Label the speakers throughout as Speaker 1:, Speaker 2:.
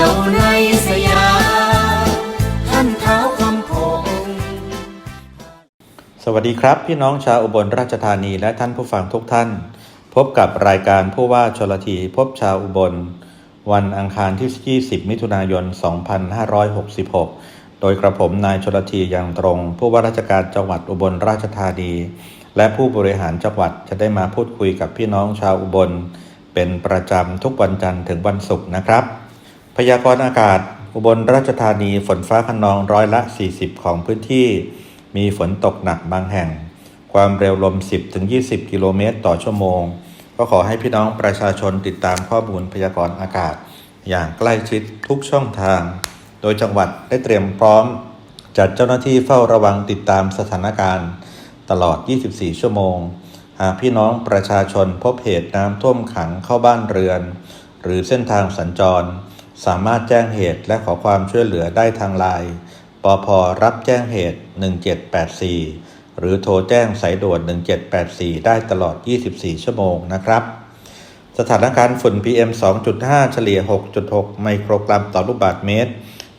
Speaker 1: ยวในสยามท่านเท้าคำพง
Speaker 2: สวัสดีครับ พี่น้องชาวอุบลราชธานีและท่านผู้ฟังทุกท่าน พบกับรายการผู้ว่าชลทีพบชาวอุบล วันอังคารที่ 20 มิถุนายน 2566 โดยกระผมนายชลทีอย่างตรง ผู้ว่าราชการจังหวัดอุบลราชธานี และผู้บริหารจังหวัดจะได้มาพูดคุยกับพี่น้องชาวอุบล เป็นประจำทุกวันจันทร์ถึงวันศุกร์นะครับ พยากรณ์อากาศ อุบลราชธานีฝนฟ้าขนองร้อยละ 40 ของพื้นที่ มีฝนตกหนักบางแห่ง ความเร็วลม 10-20 กิโลเมตรต่อชั่วโมง ก็ขอให้พี่น้องประชาชนติดตามข้อมูลพยากรณ์อากาศ อย่างใกล้ชิดทุกช่องทาง โดยจังหวัดได้เตรียมพร้อม จัดเจ้าหน้าที่เฝ้าระวังติดตามสถานการณ์ ตลอด 24 ชั่วโมง หากพี่น้องประชาชนพบเหตุน้ำท่วมขังเข้าบ้านเรือน หรือเส้นทางสัญจร สามารถแจ้งเหตุและขอความช่วยเหลือได้ทางไลน์ปพรับแจ้งเหตุ 1784 หรือโทรแจ้งสายด่วน 1784 ได้ตลอด 24 ชั่วโมงนะครับ สถานการณ์ฝุ่น PM 2.5 เฉลี่ย 6.6 ไมโครกรัมต่อลูกบาศก์เมตร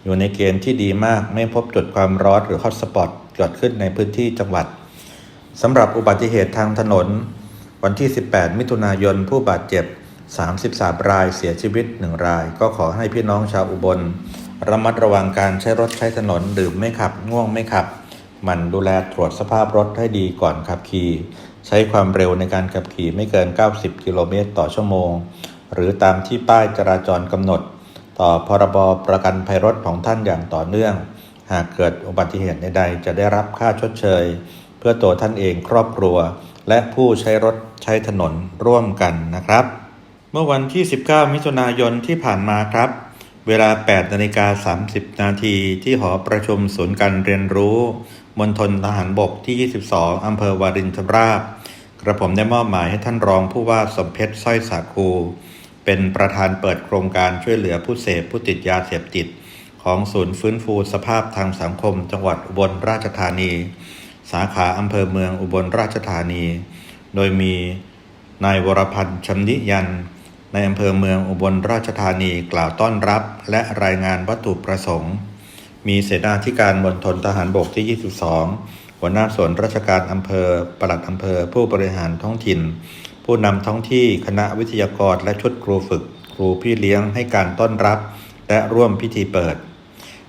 Speaker 2: อยู่ในเกณฑ์ที่ดีมากไม่พบจุดความร้อนหรือฮอตสปอตเกิดขึ้นในพื้นที่จังหวัดสำหรับอุบัติเหตุทางถนน วันที่ 18 มิถุนายนผู้บาดเจ็บ 33 รายเสียชีวิต 1 ราย ก็ขอให้พี่น้องชาวอุบล ระมัดระวังการใช้รถใช้ถนนดื่มไม่ขับ ง่วงไม่ขับ มันดูแลตรวจสภาพรถให้ดีก่อนขับขี่ ใช้ความเร็วในการขับขี่ไม่เกิน 90 กิโลเมตรต่อชั่วโมง หรือตามที่ป้ายจราจรกำหนด ต่อพรบประกันภัยรถของท่านอย่างต่อเนื่อง หากเกิดอุบัติเหตุใดๆจะได้รับค่าชดเชย เพื่อตัวท่านเองครอบครัว และผู้ใช้รถใช้ถนนร่วมกันนะครับ เมื่อวันที่ 19 มิถุนายนที่ผ่านมาครับ เวลา 8นาฬิกา30 นาทีที่หอประชุมศูนย์การเรียนรู้มณฑลทหารบกที่ 22 อำเภอวารินชำราบ กระผมได้มอบหมายให้ท่านรองผู้ว่าสมเพชรสร้อยสาคู เป็นประธานเปิดโครงการช่วยเหลือผู้เสพผู้ติดยาเสพติด ของศูนย์ฟื้นฟูสภาพทางสังคม จังหวัดอุบลราชธานี สาขาอำเภอเมืองอุบลราชธานี โดยมีนายวรพันธ์ชำนิยัน ในอำเภอเมืองอุบลราชธานีกล่าวต้อนรับและรายงานวัตถุประสงค์ มีเสนาธิการมณฑลทหารบกที่ 22 หัวหน้าส่วนราชการอำเภอ ปลัดอำเภอ ผู้บริหารท้องถิ่น ผู้นำท้องที่คณะวิทยากรและชุดครูฝึก ครูพี่เลี้ยงให้การต้อนรับ และร่วมพิธีเปิด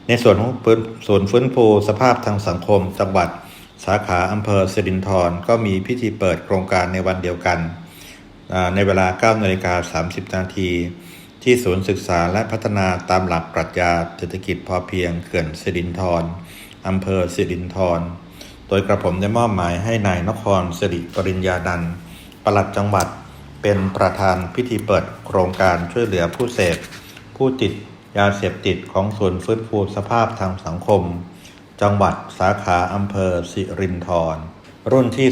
Speaker 2: ในส่วนของฟื้นฟื้นฟูสภาพทางสังคมจังหวัด สาขาอำเภอสิรินธรก็มีพิธีเปิดโครงการในวันเดียวกัน ในเวลา9นาฬิกา30 นาที ที่ศูนย์ศึกษาและพัฒนาตามหลักปรัชญาเศรษฐกิจพอเพียงเขื่อนสิรินธรอำเภอสิรินธรโดยกระผมได้มอบหมายให้นายนครสิริปริญญาดันปลัดจังหวัดเป็นประธานพิธีเปิดโครงการช่วยเหลือผู้เสพ ผู้ติดยาเสพติดของศูนย์ฟื้นฟูสภาพทางสังคม จังหวัดสาขาอำเภอสิรินธรรุ่นที่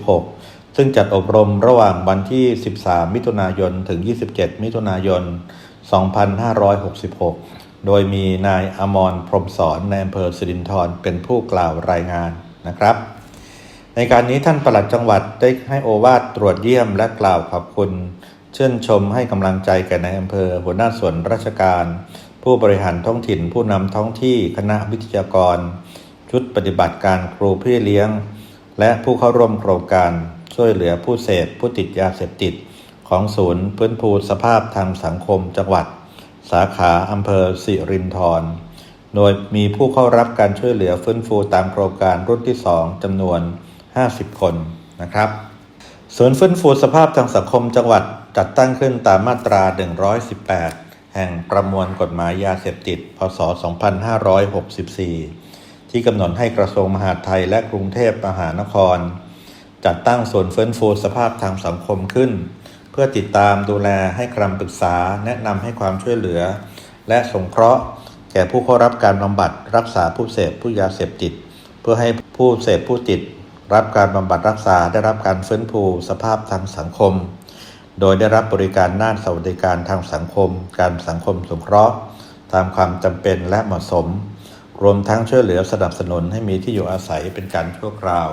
Speaker 2: 2566 ซึ่งจัดอบรมระหว่างวันที่ 13 มิถุนายน ถึง 27 มิถุนายน 2566 โดยมีนายอมรพรมสอนในอำเภอสิรินธรเป็นผู้กล่าวรายงานนะครับ ในการนี้ท่านปลัดจังหวัดได้ให้โอวาทตรวจเยี่ยมและกล่าวขอบคุณ เชื่นชมให้กำลังใจแก่ในายอำเภอหัวหน้าส่วนราชการ ผู้บริหารท้องถิ่น ผู้นำท้องที่คณะวิทยากร ชุดปฏิบัติการครูพี่เลี้ยง และผู้เข้าร่วมโครงการ ช่วยเหลือผู้เสพผู้ติดยาเสพติด ของศูนย์พื้นภูสภาพทางสังคมจังหวัด สาขาอำเภอสิรินธรโดยมีผู้เข้ารับการช่วยเหลือฟื้นฟูตามโครงการรุ่นที่ 2จำนวน 50 คนนะครับ ศูนย์ฟื้นฟูสภาพทางสังคมจังหวัดจัดตั้งขึ้นตามมาตรา 118 แห่งประมวลกฎหมายยาเสพติด พศ 2564 ที่กำหนดให้กระทรวงมหาดไทยและกรุงเทพมหานคร จัดตั้งศูนย์ฟื้นฟูสภาพทางสังคมขึ้น เพื่อติดตามดูแลให้คำปรึกษาแนะนำให้ความช่วยเหลือ และสงเคราะห์ แก่ผู้เข้ารับการบำบัดรักษาผู้เสพผู้ยาเสพติด เพื่อให้ผู้เสพผู้ติด รับการบำบัดรักษาได้รับการฟื้นฟูสภาพทางสังคม โดยได้รับบริการด้านสวัสดิการทางสังคม การสังคมสงเคราะห์ ตามความจำเป็นและเหมาะสม รวมทั้งช่วยเหลือสนับสนุนให้มีที่อยู่อาศัยเป็นการชั่วคราว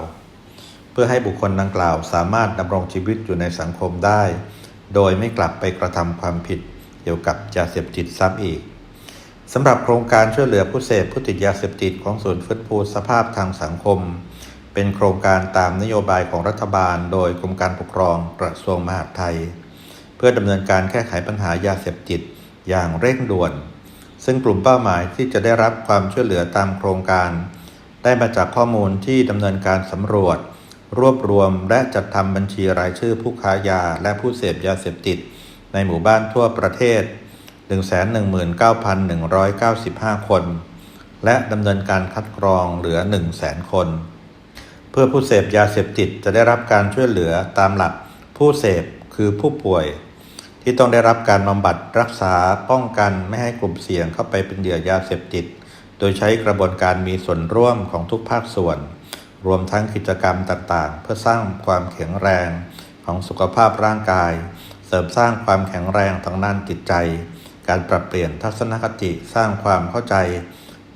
Speaker 2: พื่อให้บุคคลดังกล่าวสามารถดำรงชีวิตอยู่ในสังคมได้ โดยไม่กลับไปกระทำความผิดเกี่ยวกับยาเสพติดซ้ำอีกสำหรับโครงการช่วยเหลือผู้เสพผู้ติดยาเสพติดของศูนย์ฟื้นฟูสภาพทางสังคม เป็นโครงการตามนโยบายของรัฐบาล โดยกรมการปกครองกระทรวงมหาดไทย เพื่อดำเนินการแก้ไขปัญหายาเสพติดอย่างเร่งด่วน ซึ่งกลุ่มเป้าหมายที่จะได้รับความช่วยเหลือตามโครงการ ได้มาจากข้อมูลที่ดำเนินการสำรวจ รวบรวมและจัดทำบัญชีรายชื่อผู้ค้ายาและผู้เสพยาเสพติด ในหมู่บ้านทั่วประเทศ 119,195 คน และดำเนินการคัดกรองเหลือ 100,000 คน เพื่อผู้เสพยาเสพติดจะได้รับการช่วยเหลือตามหลักผู้เสพคือผู้ป่วย ที่ต้องได้รับการบำบัดรักษาป้องกันไม่ให้กลุ่มเสี่ยงเข้าไปเป็นเหยื่อยาเสพติด โดยใช้กระบวนการมีส่วนร่วมของทุกภาคส่วน รวมทั้งกิจกรรมต่างๆ เพื่อสร้างความแข็งแรงของสุขภาพร่างกาย เสริมสร้างความแข็งแรงทางด้านจิตใจ การปรับเปลี่ยนทัศนคติสร้างความเข้าใจ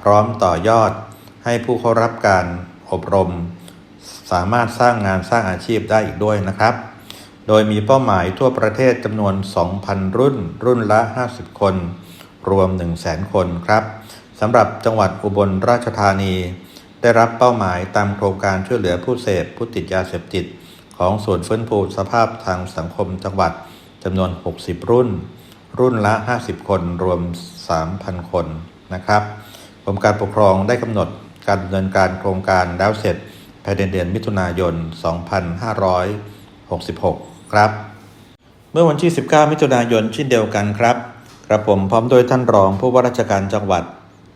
Speaker 2: พร้อมต่อยอด ให้ผู้เข้ารับการอบรม สามารถสร้างงานสร้างอาชีพได้อีกด้วยนะครับ โดยมีเป้าหมายทั่วประเทศจำนวน 2,000 รุ่น รุ่นละ 50 คน รวม 100,000 คนครับสำหรับจังหวัดอุบลราชธานี ได้รับเป้าหมายตามโครงการช่วยเหลือผู้เสพผู้ติดยาเสพติด ของส่วนฟื้นฟูสภาพทางสังคมจังหวัดจำนวน 60 รุ่น รุ่นละ 50 คนรวม 3,000 คนนะครับกรมการปกครองได้กำหนดการดำเนินการโครงการแล้วเสร็จภายในเดือนมิถุนายน 2566 ครับ เมื่อวันที่ 19 มิถุนายนเช่นเดียวกันครับ กระผมพร้อมโดยท่านรองผู้ว่าราชการจังหวัด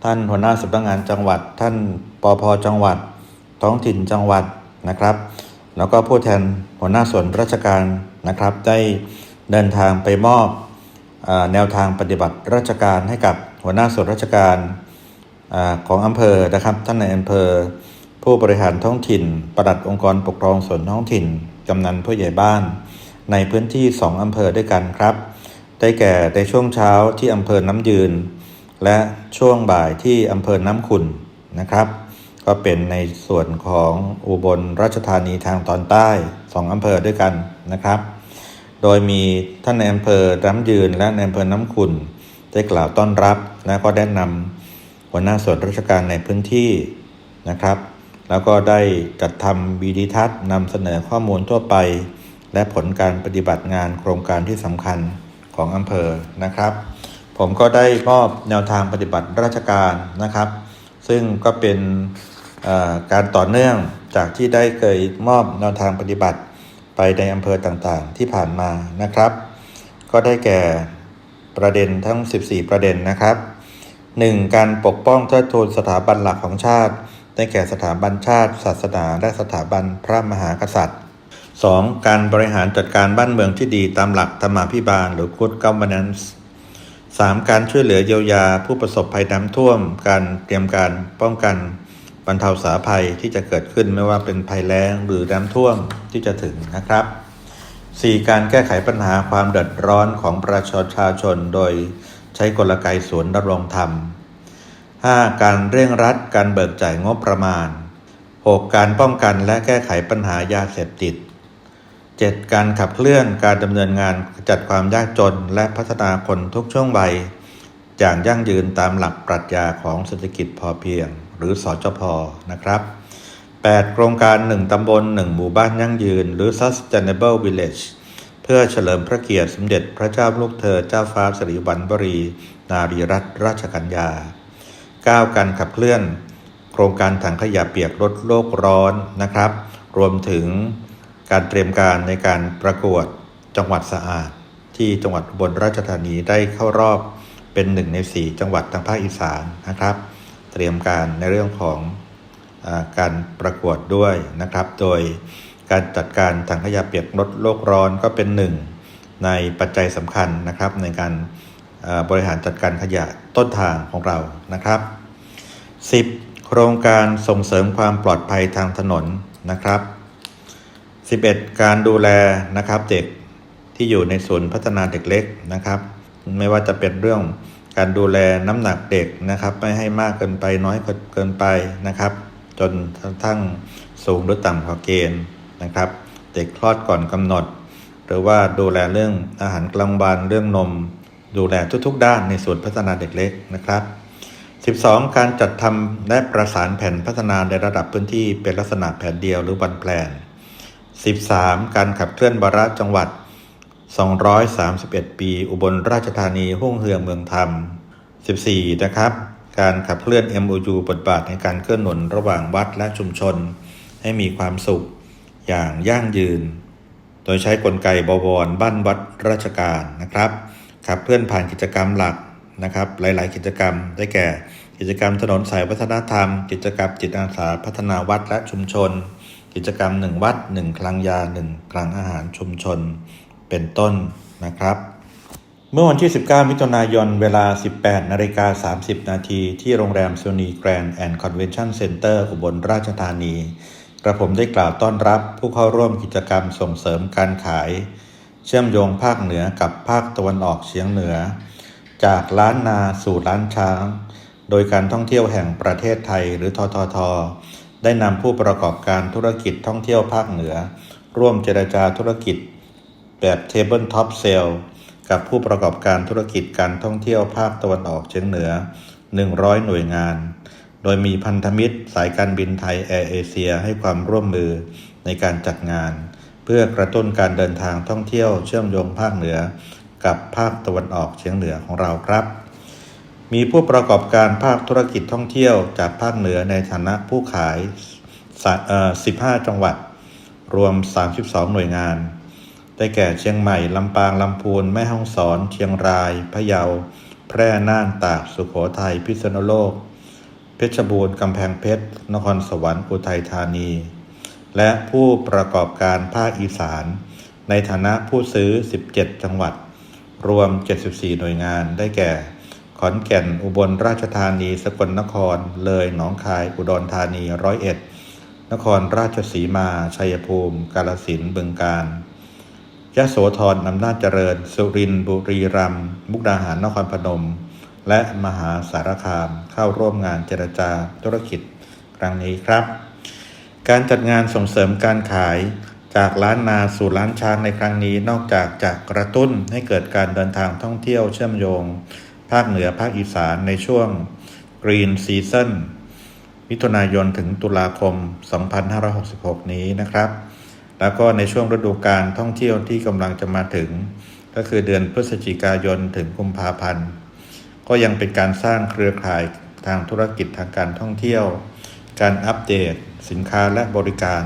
Speaker 2: ท่านหัวหน้าสำนักงานจังหวัดท่าน ปพจังหวัด ท้องถิ่นจังหวัดนะครับ แล้วก็ผู้แทนหัวหน้าส่วนราชการนะครับ ได้เดินทางไปมอบแนวทางปฏิบัติราชการให้กับหัวหน้าส่วนราชการอของอำเภอนะครับท่านในอำเภอ ผู้บริหารท้องถิ่นปลัดองค์กรปกครองส่วนท้องถิ่นกำนันผู้ใหญ่บ้าน ในพื้นที่ 2 อำเภอด้วยกันครับ ได้แก่ในช่วงเช้าที่อำเภอน้ำยืน และช่วงบ่ายที่อำเภอน้ำขุนนะครับ ก็เป็นในส่วนของอุบลราชธานีทางตอนใต้2อำเภอด้วยกันนะครับ โดยมีท่านในอำเภอน้ำยืนและในอำเภอน้ำขุนได้กล่าวต้อนรับ และก็แนะนำหัวหน้าส่วนราชการในพื้นที่นะครับ แล้วก็ได้จัดทำวีดีทัศน์นำเสนอข้อมูลทั่วไป และผลการปฏิบัติงานโครงการที่สำคัญของอำเภอนะครับ ผมก็ได้มอบแนวทางปฏิบัติราชการนะครับ ซึ่งก็เป็น การต่อเนื่องจากที่ได้เคยมอบแนวทางปฏิบัติไปในอำเภอต่างๆ ที่ผ่านมานะครับ ก็ได้แก่ประเด็นทั้ง 14 ประเด็นนะครับ 1. การปกป้องเทิดทูนสถาบันหลักของชาติ ได้แก่สถาบันชาติ ศาสนาและสถาบันพระมหากษัตริย์ 2. การบริหารจัดการบ้านเมืองที่ดีตามหลักธรรมาภิบาล หรือ Good Governance 3. การช่วยเหลือเยียวยาผู้ประสบภัยน้ำท่วม การเตรียมการป้องกัน บรรเทาสาภัยที่จะเกิดขึ้นไม่ว่าเป็นภัยแล้งหรือน้ำท่วมที่จะถึงนะครับ 4. การแก้ไขปัญหาความเดือดร้อนของประชาชนโดยใช้กลไกศูนย์ดำรงธรรม 5. การเร่งรัดการเบิกจ่ายงบประมาณ 6. การป้องกันและแก้ไขปัญหายาเสพติด 7. การขับเคลื่อนการดำเนินงานจัดความยากจนและพัฒนาคนทุกช่วงวัยอย่างยั่งยืนตามหลักปรัชญาของเศรษฐกิจพอเพียง หรือสอจพนะครับ 8. โครงการ 1 ตำบล 1 หมู่บ้านยั่งยืน หรือ Sustainable Village เพื่อเฉลิมพระเกียรติสมเด็จพระเจ้าลูกเธอเจ้าฟ้าสิริวัณวรี นารีรัตนราชกัญญา 9. การขับเคลื่อน โครงการถังขยะเปียกลดโลกร้อนนะครับ รวมถึงการเตรียมการในการประกวดจังหวัดสะอาด ที่จังหวัดบลราชธานีได้เข้ารอบเป็นหนึ่งในสี่จังหวัดทางภาคอีสานนะครับ เตรียมการในเรื่องของอการประกวดด้วยนะครับ โดยการจัดการถังขยะเปียกลดโลกร้อนก็เป็นหนึ่งในปัจจัยสำคัญนะครับ ในการบริหารจัดการขยะต้นทางของเรานะครับ 10. โครงการส่งเสริมความปลอดภัยทางถนนนะครับ 11. การดูแลนะครับเด็กที่อยู่ในศูนย์พัฒนาเด็กเล็กนะครับ ไม่ว่าจะเป็นเรื่อง การดูแลน้ำหนักเด็กนะครับ ไม่ให้มากเกินไปน้อยเกินไปนะครับ จนกระทั่งสูงหรือต่ำกว่าเกณฑ์นะครับ เด็กคลอดก่อนกำหนด หรือว่าดูแลเรื่องอาหารกลางวันเรื่องนม ดูแลทุกๆ ด้านในส่วนพัฒนาเด็กเล็กนะครับ 12. การจัดทำและประสานแผนพัฒนาในระดับพื้นที่เป็นลักษณะแผนเดียวหรือวันแผน 13. การขับเคลื่อนบาระจังหวัด 231 ปี อุบลราชธานีหุ่งเฮือเมืองธรรม 14. นะครับ การขับเคลื่อน MOU บทบาทในการเคลื่อนหนุนระหว่างวัดและชุมชน ให้มีความสุขอย่างยั่งยืน โดยใช้กลไกบวรบ้านวัดราชการนะครับ ขับเคลื่อนผ่านกิจกรรมหลักนะครับ หลาย ๆ กิจกรรมได้แก่ กิจกรรมถนนสายวัฒนธรรม กิจกรรมจิตอาสาพัฒนาวัดและชุมชน กิจกรรม1วัด1คลังยา1คลังอาหารชุมชน เป็นต้นนะครับ เมื่อวันที่ 19 มิถุนายน เวลา 18นาฬิกา30 นาทีที่โรงแรมโซนีแกรนด์แอนด์คอนเวนชั่นเซ็นเตอร์อุบลราชธานี กระผมได้กล่าวต้อนรับผู้เข้าร่วมกิจกรรมส่งเสริมการขาย เชื่อมโยงภาคเหนือกับภาคตะวันออกเฉียงเหนือ จากล้านนาสู่ล้านช้าง โดยการท่องเที่ยวแห่งประเทศไทยหรือทททได้นำผู้ประกอบการธุรกิจท่องเที่ยวภาคเหนือ ร่วมเจรจาธุรกิจ แบบ Table Top Sale กับผู้ประกอบการธุรกิจการท่องเที่ยวภาคตะวันออกเฉียงเหนือ 100 หน่วยงาน โดยมีพันธมิตรสายการบินไทยแอร์เอเชียให้ความร่วมมือในการจัดงาน เพื่อกระตุ้นการเดินทางท่องเที่ยวเชื่อมโยงภาคเหนือ กับภาคตะวันออกเฉียงเหนือของเราครับ มีผู้ประกอบการภาคธุรกิจท่องเที่ยวจากภาคเหนือในฐานะผู้ขาย 15 จังหวัด รวม 32 หน่วยงาน ได้แก่เชียงใหม่ ลำปาง ลำพูน แม่ฮ่องสอน เชียงราย พะเยา แพร่ น่าน ตาก สุโขทัย พิษณุโลก เพชรบูรณ์ กำแพงเพชร นครสวรรค์ อุทัยธานี และผู้ประกอบการภาคอีสาน ในฐานะผู้ซื้อ 17 จังหวัด รวม 74 หน่วยงาน ได้แก่ ขอนแก่น อุบลราชธานี สกลนคร เลย หนองคาย อุดรธานี ร้อยเอ็ด นครราชสีมา ชัยภูมิ กาฬสินธุ์บึงกาฬ ยะโสธรอำนาจเจริญ สุรินทร์บุรีรัมย์มุกดาหารนครพนม และมหาสารคามเข้าร่วมงานเจรจาธุรกิจครั้งนี้ครับ การจัดงานส่งเสริมการขายจากล้านนาสู่ล้านช้างในครั้งนี้ นอกจากจะกระตุ้นให้เกิดการเดินทางท่องเที่ยวเชื่อมโยง ภาคเหนือภาคอีสานในช่วง Green Season มิถุนายนถึงตุลาคม 2566 นี้นะครับ แล้วก็ในช่วงฤดูการท่องเที่ยวที่กำลังจะมาถึง ก็คือเดือนพฤศจิกายนถึงกุมภาพันธ์ ก็ยังเป็นการสร้างเครือข่ายทางธุรกิจทางการท่องเที่ยว การอัปเดต สินค้าและบริการ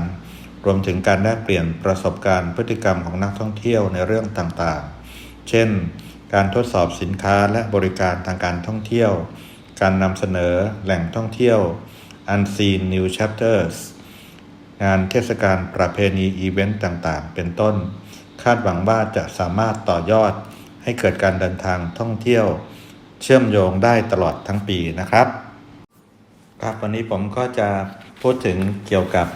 Speaker 2: รวมถึงการแลกเปลี่ยนประสบการณ์พฤติกรรมของนักท่องเที่ยวในเรื่องต่างๆ เช่น การทดสอบสินค้าและบริการทางการท่องเที่ยว การนำเสนอแหล่งท่องเที่ยว Unseen New Chapters งานเทศกาลประเพณีอีเวนต์ต่างๆ เป็นต้น คาดหวังว่าจะสามารถต่อยอดให้เกิดการเดินทางท่องเที่ยว เชื่อมโยงได้ตลอดทั้งปีนะครับ ครับวันนี้ผมก็จะพูดถึงเกี่ยวกับ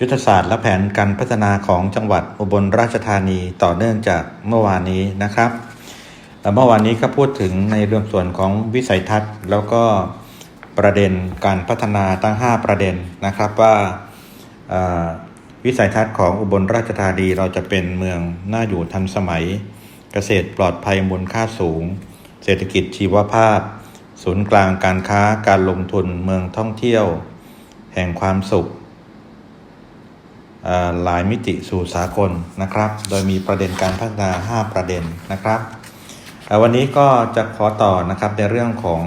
Speaker 2: ยุทธศาสตร์และแผนการพัฒนาของจังหวัดอุบลราชธานีต่อเนื่องจากเมื่อวานนี้นะครับเมื่อวานนี้ก็พูดถึงในเรื่องส่วนของวิสัยทัศน์ แล้วก็ประเด็นการพัฒนาตั้ง 5 ประเด็นนะครับว่า วิสัยทัศน์ของอุบลราชธานีเราจะเป็นเมืองน่าอยู่ทันสมัย เกษตรปลอดภัยมูลค่าสูง เศรษฐกิจชีวภาพ ศูนย์กลางการค้าการลงทุนเมืองท่องเที่ยว แห่งความสุขหลายมิติสู่สากลนะครับ โดยมีประเด็นการพัฒนา 5 ประเด็นนะครับ วันนี้ก็จะขอต่อนะครับในเรื่องของ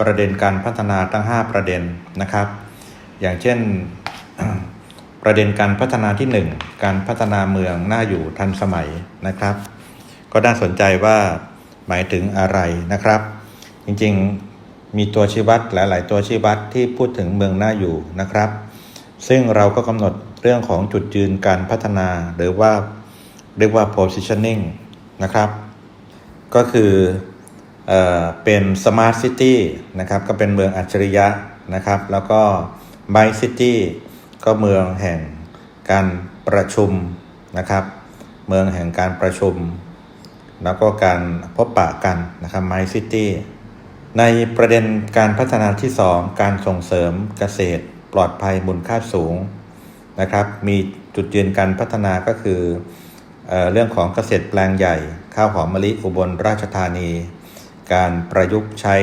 Speaker 2: ประเด็นการพัฒนาตั้ง 5 ประเด็นนะครับ อย่างเช่น ประเด็นการพัฒนาที่ 1 การพัฒนาเมืองน่าอยู่ทันสมัยนะครับ ก็น่าสนใจว่าหมายถึงอะไรนะครับ จริงๆมีตัวชี้วัดหลาย ๆ ตัวชี้วัดที่พูดถึงเมืองน่าอยู่นะครับ ซึ่งเราก็กำหนดเรื่องของจุดยืนการพัฒนาหรือว่าเรียกว่า positioning นะครับ ก็คือเออเป็น smart city นะครับก็เป็นเมืองอัจฉริยะนะครับ แล้วก็ my city ก็เมืองแห่งการประชุมนะครับ เมืองแห่งการประชุม แล้วก็การพบปะกันนะครับ my city ในประเด็นการพัฒนาที่ 2 การส่งเสริมเกษตรปลอดภัยมูลค่าสูงนะครับ มีจุดยืนการพัฒนาก็คือเออเรื่องของเกษตรแปลงใหญ่ ข้าวหอมมะลิอุบลราชธานี การประยุกต์ใช้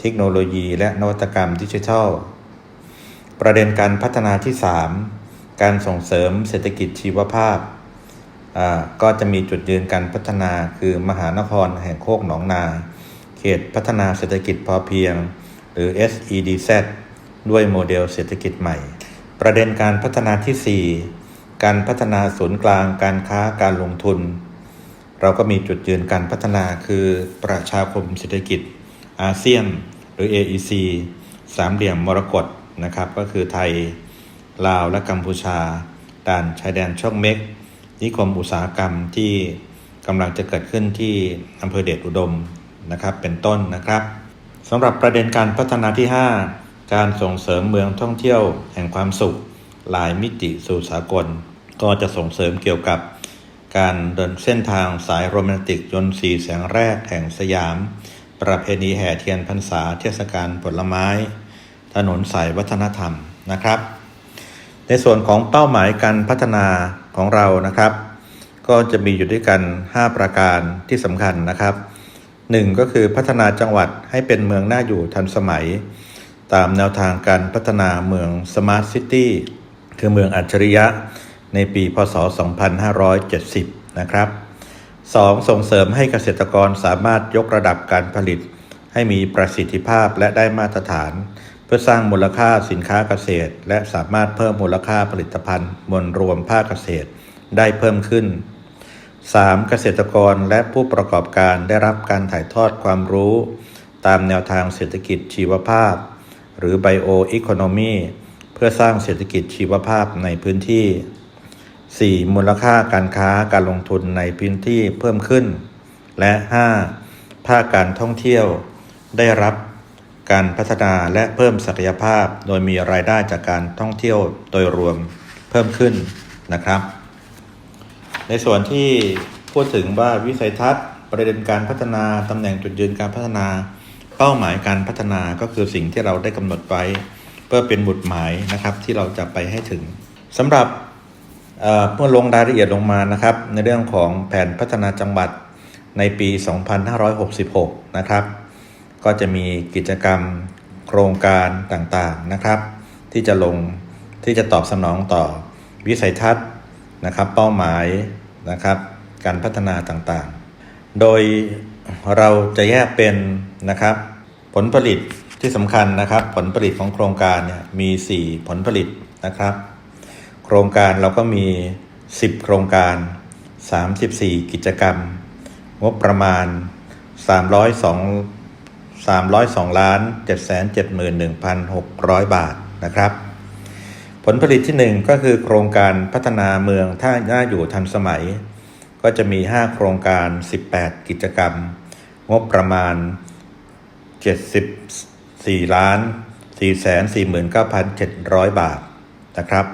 Speaker 2: เทคโนโลยีและนวัตกรรมดิจิทัล ประเด็นการพัฒนาที่ 3 การส่งเสริมเศรษฐกิจชีวภาพอ่าก็จะมีจุดยืนการพัฒนาคือมหานครแห่งโคกหนองนา เขตพัฒนาเศรษฐกิจพอเพียง หรือ SEDZ ด้วยโมเดลเศรษฐกิจใหม่ ประเด็นการพัฒนาที่ 4 การพัฒนาศูนย์กลางการค้าการลงทุน เราก็มีจุดยืนการพัฒนาคือประชาคมเศรษฐกิจอาเซียน หรือ AEC สามเหลี่ยมมรกต นะครับ ก็คือไทย ลาวและกัมพูชาด่านชายแดนช่องเม็ก นิคมอุตสาหกรรมที่กำลังจะเกิดขึ้นที่อำเภอเดชอุดมนะครับ เป็นต้นนะครับสำหรับประเด็นการพัฒนาที่ 5 การส่งเสริมเมืองท่องเที่ยวแห่งความสุข หลายมิติสู่สากล ก็จะส่งเสริมเกี่ยวกับการเดินเส้นทางสายโรแมนติกยนต์สีแสงแรกแห่งสยาม ประเพณีแห่เทียนพรรษาเทศกาลผลไม้ ถนนสายวัฒนธรรมนะครับ ในส่วนของเป้าหมายการพัฒนาของเรานะครับ ก็จะมีอยู่ด้วยกัน 5 ประการที่สำคัญนะครับ 1. ก็คือพัฒนาจังหวัดให้เป็นเมืองน่าอยู่ทันสมัย ตามแนวทางการพัฒนาเมือง Smart City คือเมืองอัจฉริยะในปีพศ 2570 นะครับ 2. ส่งเสริมให้เกษตรกรสามารถยกระดับการผลิต ให้มีประสิทธิภาพและได้มาตรฐาน พื่อสร้างมูลค่าสินค้าเกษตร และสามารถเพิ่มมูลค่าผลิตภัณฑ์มวลรวมภาคเกษตรได้เพิ่มขึ้น 3. เกษตรกรและผู้ประกอบการได้รับการถ่ายทอดความรู้ ตามแนวทางเศรษฐกิจชีวภาพ หรือ Bioeconomy เพื่อสร้างเศรษฐกิจชีวภาพในพื้นที่ 4. มูลค่าการค้าการลงทุนในพื้นที่เพิ่มขึ้น และ 5. ภาคการท่องเที่ยวได้รับ การพัฒนาและเพิ่มศักยภาพ โดยมีรายได้จากการท่องเที่ยวโดยรวมเพิ่มขึ้นนะครับ ในส่วนที่พูดถึงว่าวิสัยทัศน์ประเด็นการพัฒนาตำแหน่งจุดยืนการพัฒนา เป้าหมายการพัฒนาก็คือสิ่งที่เราได้กำหนดไว้ เพื่อเป็นบุตรหมายนะครับที่เราจะไปให้ถึงสำหรับเอ่อเมื่อลงรายละเอียดลงมานะครับ ในเรื่องของแผนพัฒนาจังหวัดในปี 2566 นะครับ ก็จะมีกิจกรรมโครงการต่างๆนะครับ ที่จะลงที่จะตอบสนองต่อวิสัยทัศน์นะครับ เป้าหมายนะครับ การพัฒนาต่างๆ โดยเราจะแยกเป็นนะครับ ผลผลิตที่สำคัญนะครับ ผลผลิตของโครงการเนี่ยมี 4 ผลผลิตนะครับ โครงการเราก็มี 10 โครงการ 34 กิจกรรม งบประมาณ 302 302ล้าน771,600 บาทนะครับ ผลผลิตที่ 1 ก็คือโครงการพัฒนาเมืองท่าน่าอยู่ทันสมัย ก็จะมี 5 โครงการ 18 กิจกรรม งบประมาณ 74ล้าน449,700 บาทนะครับ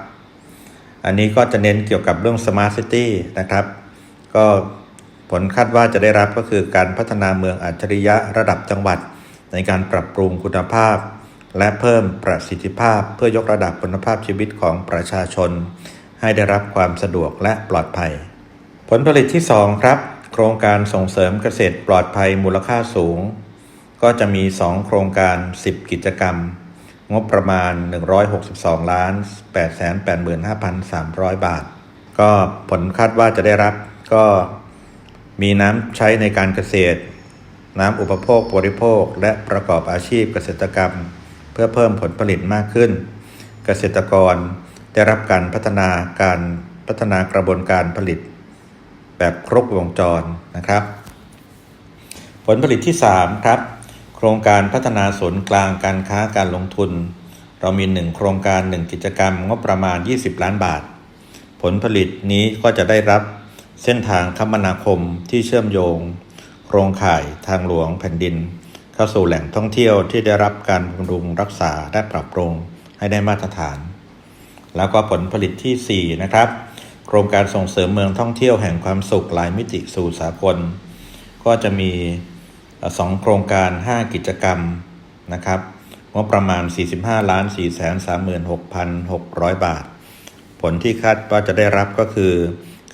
Speaker 2: อันนี้ก็จะเน้นเกี่ยวกับเรื่อง Smart City นะครับ ก็ผลคาดว่าจะได้รับก็คือการพัฒนาเมืองอัจฉริยะระดับจังหวัด ในการปรับปรุงคุณภาพ และเพิ่มประสิทธิภาพเพื่อยกระดับคุณภาพชีวิตของประชาชน ให้ได้รับความสะดวกและปลอดภัย ผลผลิตที่ 2 ครับ โครงการส่งเสริมเกษตรปลอดภัยมูลค่าสูง ก็จะมี 2 โครงการ 10 กิจกรรม งบประมาณ 162ล้าน885,300 บาท ก็ผลคาดว่าจะได้รับก็มีน้ำใช้ในการเกษตร น้ำอุปโภคบริโภค และประกอบอาชีพเกษตรกรรม เพื่อเพิ่มผลผลิตมากขึ้น เกษตรกรได้รับการพัฒนาการพัฒนากระบวนการผลิต แบบครบวงจรนะครับ ผลผลิตที่ 3 ครับ โครงการพัฒนาศูนย์กลางการค้าการลงทุน เรามี 1 โครงการ 1 กิจกรรมงบประมาณ 20 ล้านบาท ผลผลิตนี้ก็จะได้รับเส้นทางคมนาคมที่เชื่อมโยง โครงข่ายทางหลวงแผ่นดิน เข้าสู่แหล่งท่องเที่ยวที่ได้รับการบำรุงรักษาและปรับปรุงให้ได้มาตรฐาน แล้วก็ผลผลิตที่ 4 นะครับ โครงการส่งเสริมเมืองท่องเที่ยวแห่งความสุขหลายมิติสู่สากลก็จะมีเอ่อสองโครงการ 5 กิจกรรมนะครับงบประมาณ 45ล้าน4 3 6 6 0 0 บาท ผลที่คาดว่าจะได้รับก็คือ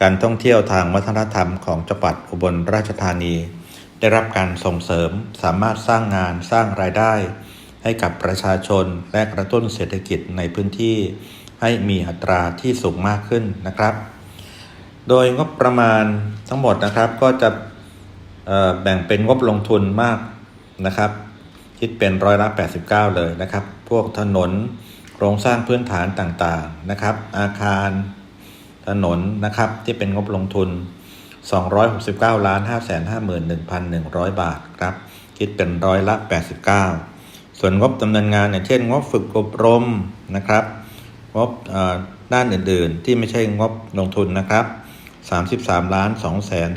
Speaker 2: การท่องเที่ยวทางวัฒนธรรมของจังหวัดอุบลราชธานี ได้รับการส่งเสริมสามารถสร้างงานสร้างรายได้ ให้กับประชาชนและกระตุ้นเศรษฐกิจในพื้นที่ ให้มีอัตราที่สูงมากขึ้นนะครับ โดยงบประมาณทั้งหมดนะครับก็จะแบ่งเป็นงบลงทุนมากนะครับ คิดเป็นร้อยละ 89 เลยนะครับ พวกถนนโครงสร้างพื้นฐานต่างๆนะครับ อาคารถนนนะครับที่เป็นงบลงทุน 269ล้าน551,100 บาทครับ คิดเป็นร้อยละ 89 ส่วนงบดำเนินงานอย่างเช่น งบฝึกอบรมนะครับ งบด้านอื่นๆ ที่ไม่ใช่งบลงทุนนะครับ 33ล้าน2แสน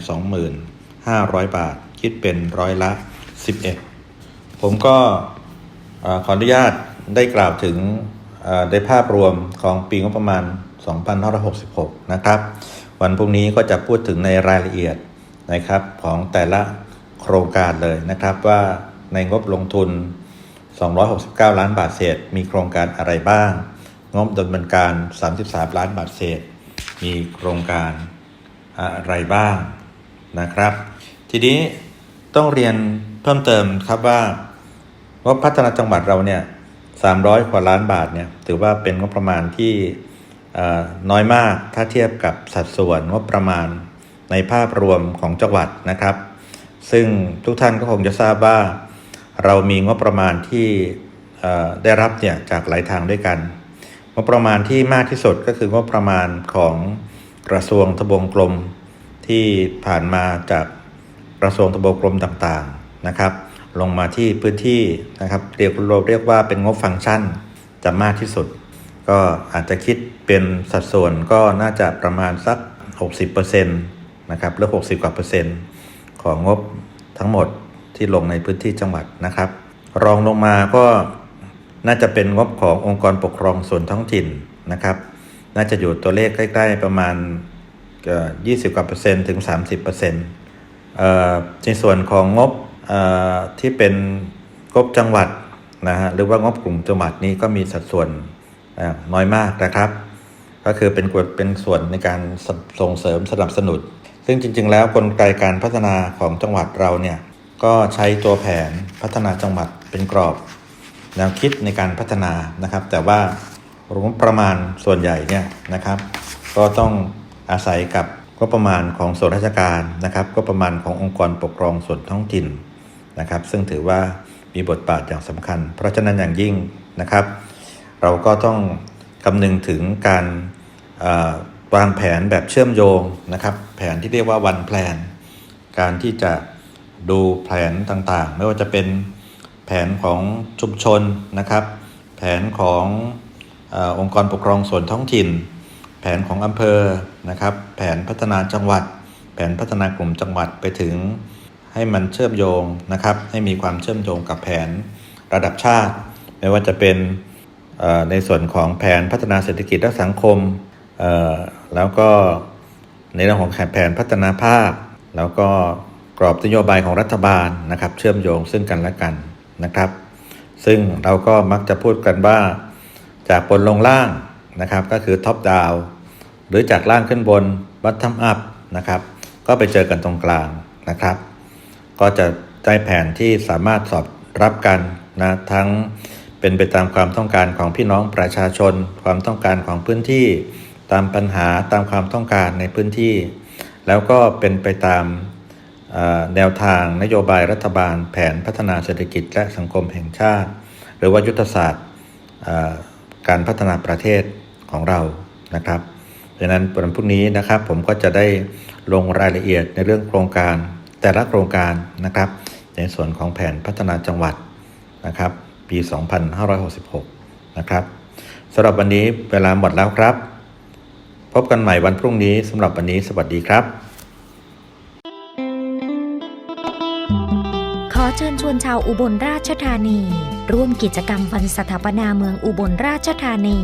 Speaker 2: 25,000 บาท คิดเป็นร้อยละ 11 ผมก็ขออนุญาตได้กล่าวถึงในภาพรวมของปีงบประมาณ 2566 นะครับ วันพรุ่งนี้ก็จะพูดถึงในรายละเอียดนะครับของแต่ละโครงการเลยนะครับว่าในงบลงทุน 269 ล้านบาทเศษ มีโครงการอะไรบ้าง งบดำเนินการ 33 ล้านบาทเศษ มีโครงการอะไรบ้างนะครับ ทีนี้ต้องเรียนเพิ่มเติมครับว่างบพัฒนาจังหวัดเราเนี่ย300 กว่าล้านบาทเนี่ยถือว่าเป็นงบประมาณที่ น้อยมากถ้าเทียบกับสัดส่วนงบประมาณในภาพรวมของจังหวัดนะครับ ซึ่งทุกท่านก็คงจะทราบว่า เรามีงบประมาณที่ได้รับเนี่ยจากหลายทางด้วยกัน งบประมาณที่มากที่สุดก็คืองบประมาณของกระทรวงทบวงกรมที่ผ่านมาจากกระทรวงทบวงกรมต่างๆนะครับ ลงมาที่พื้นที่นะครับเรียกเราเรียกว่าเป็นงบฟังก์ชันจะมากที่สุด ก็อาจจะคิด เป็นสัดส่วนก็น่าจะประมาณสัก 60%นะครับหรือ 60 กว่าเปอร์เซ็นต์ของงบทั้งหมดที่ลงในพื้นที่จังหวัดนะครับ รองลงมาก็น่าจะเป็นงบขององค์กรปกครองส่วนท้องถิ่นนะครับ น่าจะอยู่ตัวเลขใกล้ ๆ ประมาณเอ่อ20กว่าเปอร์เซ็นต์ถึง 30เปอร์เซ็นต์ในส่วนของงบที่เป็นงบจังหวัดนะฮะหรือว่างบกลุ่มจังหวัดนี้ก็มีสัดส่วนน้อยมากนะครับ ก็คือเป็นเป็นส่วนในการส่งเสริมสนับสนุน ซึ่งจริง ๆ แล้วกลไกการพัฒนาของจังหวัดเราเนี่ยก็ใช้ตัวแผนพัฒนาจังหวัดเป็นกรอบ แนวคิดในการพัฒนานะครับ แต่ว่างบประมาณส่วนใหญ่เนี่ยนะครับ ก็ต้องอาศัยกับงบประมาณของส่วนราชการนะครับก็ประมาณขององค์กรปกครองส่วนท้องถิ่นนะครับ ซึ่งถือว่ามีบทบาทอย่างสำคัญ เพราะฉะนั้นอย่างยิ่งนะครับ เราก็ต้องคำนึงถึงการ วางแผนแบบเชื่อมโยงนะครับ แผนที่เรียกว่าวันแพลนการที่จะดูแผนต่างๆ ไม่ว่าจะเป็นแผนของชุมชนนะครับ แผนของอองค์กรปกครองส่วนท้องถิ่น แผนของอำเภอนะครับ แผนพัฒนาจังหวัด แผนพัฒนากลุ่มจังหวัดไปถึงให้มันเชื่อมโยงนะครับ ให้มีความเชื่อมโยงกับแผนระดับชาติ ไม่ว่าจะเป็นในส่วนของแผนพัฒนาเศรษฐกิจและสังคม แล้วก็ในเรื่องของแผนพัฒนาภาคแล้วก็กรอบนโยบายของรัฐบาลนะครับ เชื่อมโยงซึ่งกันและกันนะครับ ซึ่งเราก็มักจะพูดกันว่าจากบนลงล่างนะครับ ก็คือท็อปดาวหรือจากล่างขึ้นบนบัตทัมอัพนะครับ ก็ไปเจอกันตรงกลางนะครับ ก็จะได้แผนที่สามารถสอบรับกันนะทั้งเป็นไปตามความต้องการของพี่น้องประชาชน ความต้องการของพื้นที่ ตามปัญหาตามความต้องการในพื้นที่ แล้วก็เป็นไปตามแนวทางนโยบายรัฐบาล แผนพัฒนาเศรษฐกิจและสังคมแห่งชาติ หรือว่ายุทธศาสตร์การพัฒนาประเทศของเรานะครับดังนั้นวันพรุ่งนี้นะครับผมก็จะได้ลงรายละเอียดในเรื่องโครงการแต่ละโครงการนะครับ ในส่วนของแผนพัฒนาจังหวัดนะครับ ปี 2566 นะครับสำหรับวันนี้เวลาหมดแล้วครับ พบกันใหม่วันพรุ่งนี้สำหรับวันนี้สวัสดีครับ
Speaker 3: เชิญชวนชาวอุบลราชธานี ร่วมกิจกรรมวันสถาปนาเมืองอุบลราชธานี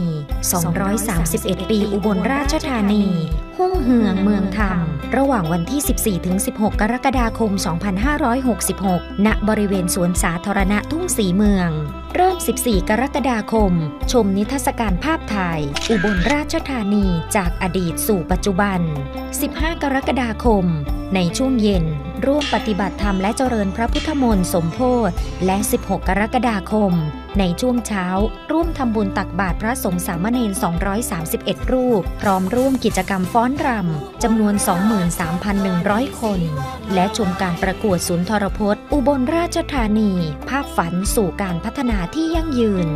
Speaker 3: 231 ปีอุบลราชธานี หุ่งเหืองเมืองธรรม ระหว่างวันที่ 14-16 กรกฎาคม 2566 ณ บริเวณสวนสาธารณะทุ่งสีเมือง เริ่ม 14 กรกฎาคม ชมนิทรรศการภาพถ่าย อุบลราชธานีจากอดีตสู่ปัจจุบัน 15 กรกฎาคม ในช่วงเย็น ร่วมปฏิบัติธรรมและเจริญพระพุทธมนต์สมโพธและ 16 กรกฎาคม ในช่วงเช้า ร่วมทำบุญตักบาตรพระสงฆ์สามเณร 231 รูป พร้อมร่วมกิจกรรมฟ้อนรำจำนวน 23,100 คน และชมการประกวดศูนย์ทรพจน์ อุบลราชธานี ภาพฝันสู่การพัฒนาที่ยั่งยืน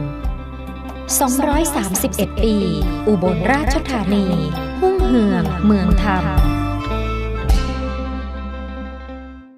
Speaker 3: 231 ปี อุบลราชธานี หุ่งเหือง เมืองธรรม